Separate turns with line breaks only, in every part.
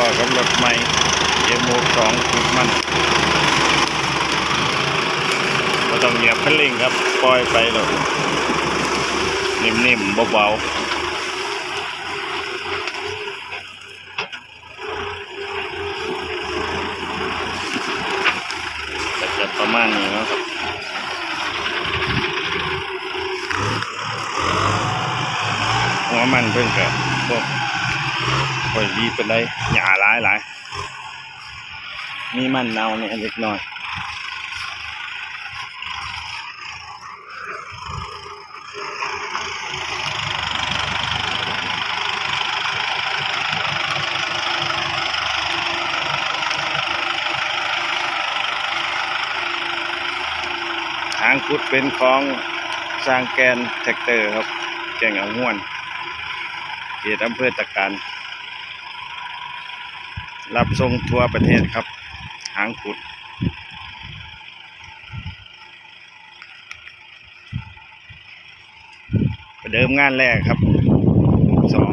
รถใหม่เอ็มโสองขุดมันก็ต้องเหยียบคันเร่งครับ ปล่อยไปเลยนิ่มๆเบาๆก็จะประมาณนี้นะครับหัวมันเพิ่งกับพวก ค่อยดีเป็นไรหยาหลายหลายมีมันเนาเนี่ยเล็กน้อยทางขุดเป็นของสร้างแกนแท็กเตอร์ครับ แก่งอ่างห้วน เขตอำเภอตะการ รับส่งทั่วประเทศครับ หางขุด ประเดิมงานแรกครับสอง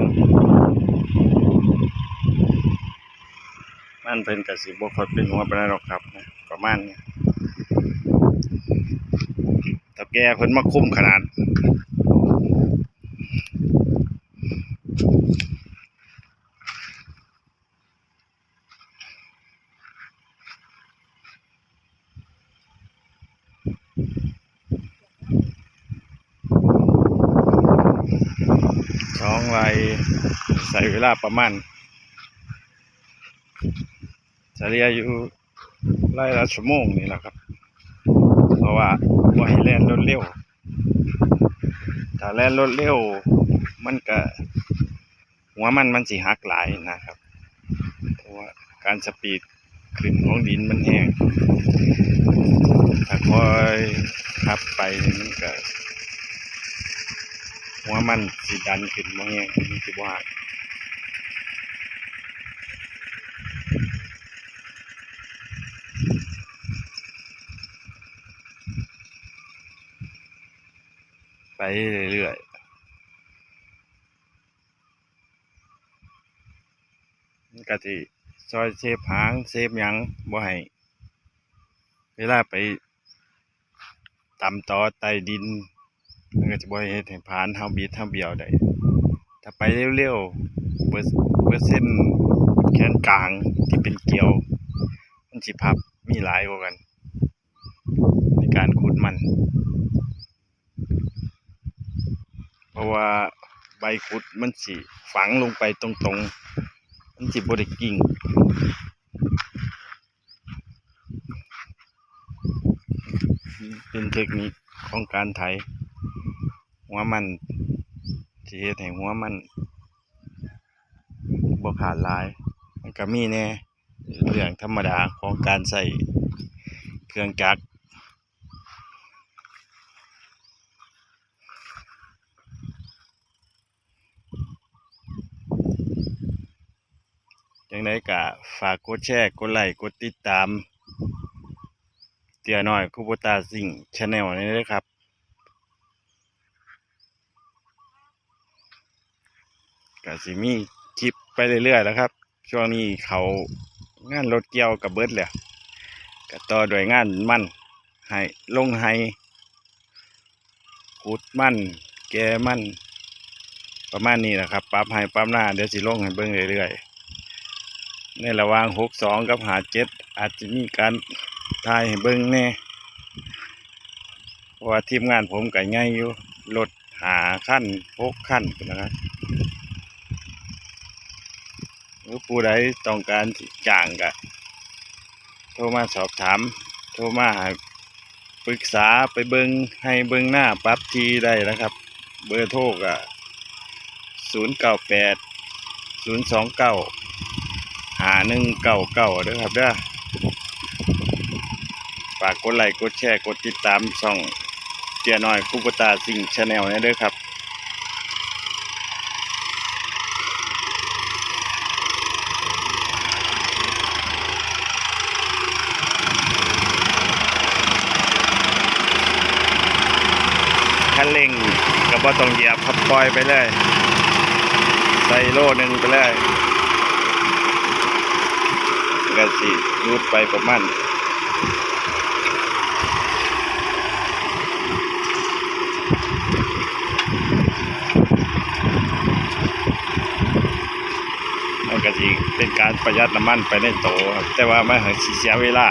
มันเป็นกสิบกคอยเป็นหัวปานนันหรอกครับนะประมาณนี้ถ้าแกเพิ่นมาคุ้มขนาด สองไรใส่เวลาประมาณเฉลี่ยอยู่ไล่ละชั่วโมงนี่แหละครับ เพราะว่าบ่ให้แล่นรถเร็วถ้าแล่นรถเร็ว มันก็หัวมันมันสิหักหลายนะครับ เพราะว่าการสปีดขึ้นของดินมันแห้ง ถ้าคอยขับไปนี่มันก็หัวมันสิดันขึ้นบ่แห้งมันสิบ่หักไปเรื่อยๆก็สิซอยเซฟหางเซฟหยังบ่ให้เวลาไป ต่ำต่อใต้ดินมันก็จะบ่ให้เฮ็ดให้ผ่านเฮาบีดเฮาเบียวได้ถ้าไปเร็วๆเปอร์เปอร์เซ็นแขนกลางที่เป็นเกลียว มันสิพับมีหลายกว่ากัน ในการขุดมัน เพราะว่าใบขุดมันสิฝังลงไปตรงๆ มันสิบ่ได้กิ่ง เป็นเทคนิคของการไถ หัวมันเฮ็ดให้หัวมันบ่ขาดลาย มันก็มีแน่เรื่องธรรมดาของการใส่เครื่องจักรจังไดก็ฝากกดแชร์ กดไลค์ กดติดตาม เตียน้อยคูโบตาซิงชาแนลนี้ด้วยครับก็สิมีคลิปไปเรื่อยๆแล้วครับ ช่วงนี้เขางานรถเกี่ยวกับเบิดแล้วก็ต่อด้วยงานมันให้ลงให้ขุดมันแกมันประมาณนี้แหละครับปรับให้ปรับหน้าเดี๋ยวสิลงให้เบิ่งเรื่อยๆในระหว่างหกสองกับหาเจ็ดอาจจะมีการ ถ่ายให้เบิ่งแน่เพราะว่าทีมงานผมก็ง่ายอยู่รถหาขั้นหกขั้นนะครับหรือผู้ใดต้องการจ้างก็โทรมาสอบถาม โทรมาหาปรึกษาไปเบิงให้เบิงหน้าปรับทีได้นะครับ เบอร์โทรก็ศูนย์เก้าแปดศูนย์สองเก้าหาหนึ่งเก้าเก้าด้อครับเด้อ ฝากกดไลค์กดแชร์กดติดตามช่องเตียน้อยคูปตาสิงชาแนลนี่เด้อครับคันเร่งก็บ่ต้องเหยียบครับปล่อยไปเลย ใส่โล่หนึ่งไปเลยก็สิรูดไปประมาณ มันก็สิเป็นการประหยัดน้ำมันไปในโตครับแต่ว่าไมันสิเสียเวลา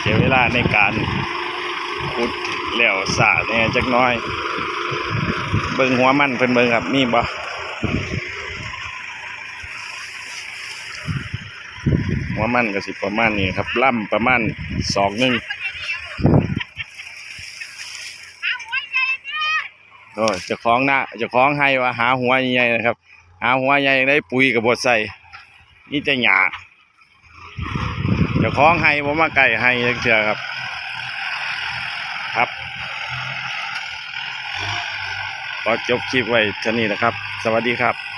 เสียเวลาในการขุดแล้วสาเนี่ยจักน้อย เบิ่งหัวมันเพิ่นเบิ่งครับมีบ่หัวมันก็สิประมาณนี้ครับล่ำประมาณสองหนึ่งโอ้จะคล้องหน้าจะคล้องให้ว่าหาหัวใหญ่นะครับ อาหัวใหญ่ได้ปุ๋ยกับบดใส่นี่จะหยาจะคล้องให้ผมมาไก่ให้เชื่อครับ ครับก็จบคลิปไว้เท่านี้นะครับ สวัสดีครับ